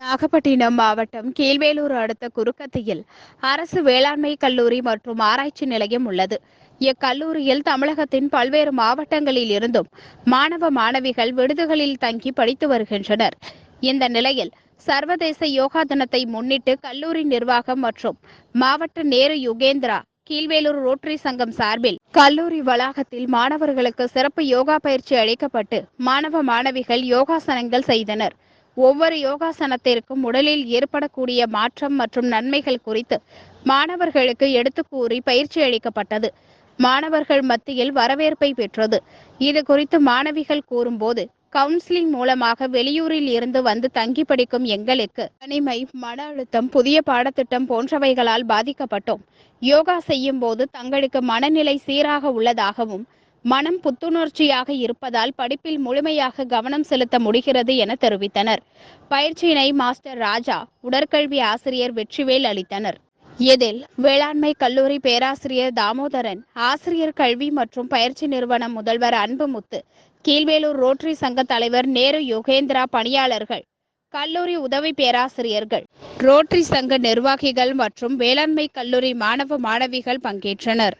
நாகப்பட்டினம் மாவட்டம் கீழ்வேலூர் அடுத்த குறுக்கத்தியில் அரசு வேளாண்மை கல்லூரி மற்றும் ஆராய்ச்சி நிலையம் உள்ளது. இக்கல்லூரியில் தமிழகத்தின் பல்வேறு மாவட்டங்களில் இருந்தும் மாணவ மாணவிகள் விடுதிகளில் தங்கி படித்து வருகின்றனர். இந்த நிலையில் சர்வதேச யோகா தினத்தை முன்னிட்டு கல்லூரி நிர்வாகம் மற்றும் மாவட்ட நேரு யுகேந்திரா கீழ்வேலூர் ரோட்டரி சங்கம் சார்பில் கல்லூரி வளாகத்தில் மாணவர்களுக்கு சிறப்பு யோகா பயிற்சி அளிக்கப்பட்டு மாணவ மாணவிகள் யோகாசனங்கள் செய்தனர். ஒவ்வொரு யோகாசனத்திற்கும் உடலில் ஏற்படக்கூடிய மாற்றம் மற்றும் நன்மைகள் குறித்து மாணவர்களுக்கு எடுத்து கூறி பயிற்சி அளிக்கப்பட்டது. மாணவர்கள் மத்தியில் வரவேற்பை பெற்றது. இது குறித்து மாணவிகள் கூறும்போது கவுன்சிலிங் மூலமாக வெளியூரில் இருந்து வந்து தங்கி படிக்கும் எங்களுக்கு தனிமை மன அழுத்தம் புதிய பாடத்திட்டம் போன்றவைகளால் பாதிக்கப்பட்டோம். யோகா செய்யும் போது தங்களுக்கு மனநிலை சீராக உள்ளதாகவும் மனம் புத்துணர்ச்சியாக இருப்பதால் படிப்பில் முழுமையாக கவனம் செலுத்த முடிகிறது என தெரிவித்தனர். பயிற்சியினை மாஸ்டர் ராஜா உடற்கல்வி ஆசிரியர் வெற்றிவேல் அளித்தனர். இதில் வேளாண்மை கல்லூரி பேராசிரியர் தாமோதரன் ஆசிரியர் கல்வி மற்றும் பயிற்சி நிறுவனம் முதல்வர் அன்புமுத்து கீழ்வேலூர் ரோட்டரி சங்க தலைவர் நேரு யோகேந்திரா பணியாளர்கள் கல்லூரி உதவி பேராசிரியர்கள் ரோட்டரி சங்க நிர்வாகிகள் மற்றும் வேளாண்மை கல்லூரி மாணவ மாணவிகள் பங்கேற்றனர்.